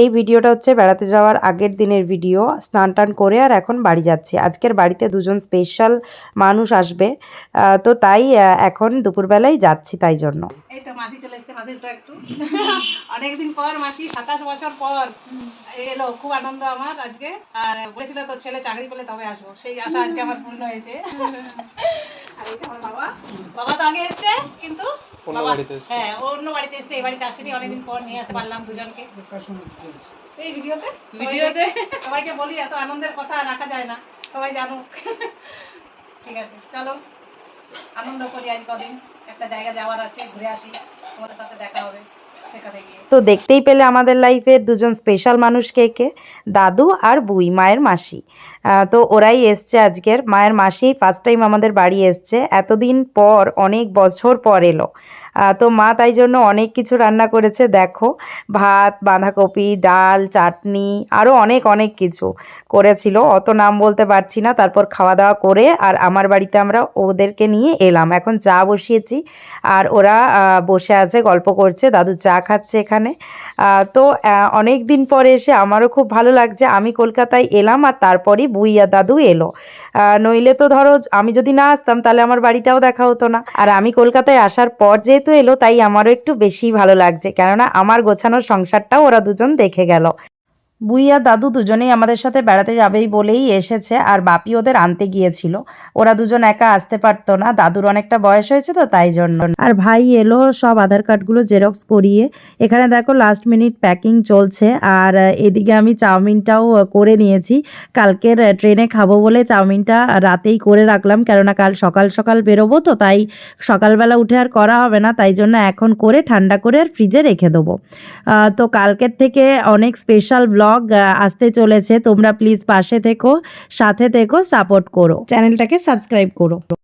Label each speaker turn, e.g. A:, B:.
A: এই ভিডিওটা হচ্ছে বেড়াতে যাওয়ার আগের দিনের ভিডিও স্নান টান করে আর এখন বাড়ি যাচ্ছি। আজকের বাড়িতে দুজন স্পেশাল মানুষ আসবে তো তাই এখন দুপুরবেলায় যাচ্ছি তাই জন্য।
B: এই তো মাসি চলে এসছে একটু। অনেকদিন পর মাসি সাতাশ বছর পর। এলো খুব আনন্দ আমার আজকে। আর বলেছিল তো ছেলে চাকরি পেলে তবে আসব। সেই আশা আজকে আমার পূর্ণ হয়েছে। আর এই আমার বাবা। বাবা তো আগে এসছে কিন্তু
C: অন্য বাড়িতে এসছে।
B: হ্যাঁ অন্য বাড়িতে এসছে এই বাড়িতে আসেনি অনেকদিন পর নিয়ে আসতে পারলাম দুজনকে। এই ভিডিওতে? ভিডিওতে? সবাইকে বলি এত আনন্দের কথা রাখা যায় না সবাই জানুক। ঠিক আছে চলো আনন্দ করি আজ কদিন। একটা জায়গা যাওয়ার আছে ঘুরে আসি তোমাদের সাথে দেখা হবে।
A: তো দেখতেই পেলে আমাদের লাইফের দুজন স্পেশাল মানুষ কে কে? দাদু আর বুই, মায়ের মাসি। তো ওরাই এসছে আজকের। মায়ের মাসি ফার্স্ট টাইম আমাদের বাড়ি এসছে। এতদিন পর, অনেক বছর পর এলো। তো মা তাই জন্য অনেক কিছু রান্না করেছে, দেখো। ভাত, বাঁধাকপি, ডাল, চাটনি আরও অনেক অনেক কিছু করেছিল। অত নাম বলতে পারছি না। তারপর খাওয়া দাওয়া করে আর আমার বাড়িতে আমরা ওদেরকে নিয়ে এলাম। এখন চা বসিয়েছি আর ওরা বসে আছে, গল্প করছে। দাদু চা খাচ্ছে এখানে। তো অনেক দিন পরে এসে আমারও খুব ভালো লাগছে। আমি কলকাতায় এলাম আর তারপরই বুইয়া দাদু এলো। নইলে তো ধরো, আমি যদি না আসতাম তাহলে আমার বাড়িটাও দেখা হতো না। আর আমি কলকাতায় আসার পর যেহেতু এলো, তাই আমারও একটু বেশি ভালো লাগছে। কেননা আমার গোছানোর সংসারটাও ওরা দুজন দেখে গেল। বুই আর দাদু দুজনেই আমাদের সাথে বেড়াতে যাবেই বলেই এসেছে, আর বাপি ওদের আনতে গিয়েছিল। ওরা দুজন একা আসতে পারতো না, দাদুর অনেকটা বয়স হয়েছে তো তাই জন্য। আর ভাই এলো সব আধার কার্ডগুলো জেরক্স করিয়ে, এখানে দেখো লাস্ট মিনিট প্যাকিং চলছে, আর এদিকে আমি চাউমিনটাও করে নিয়েছি। কালকের ট্রেনে খাব বলে চাউমিনটা রাতেই করে রাখলাম, কেননা কাল সকাল সকাল বেরোবো তো, তাই সকালবেলা উঠে আর করা হবে না, তাই জন্য এখন করে ঠান্ডা করে আর ফ্রিজে রেখে দেবো। তো কালকের থেকে অনেক স্পেশাল ব্লগ আসতে চলেছে। তোমরা প্লিজ পাশে থেকো সাথে থেকো সাপোর্ট করো। চ্যানেলটাকে সাবস্ক্রাইব করো।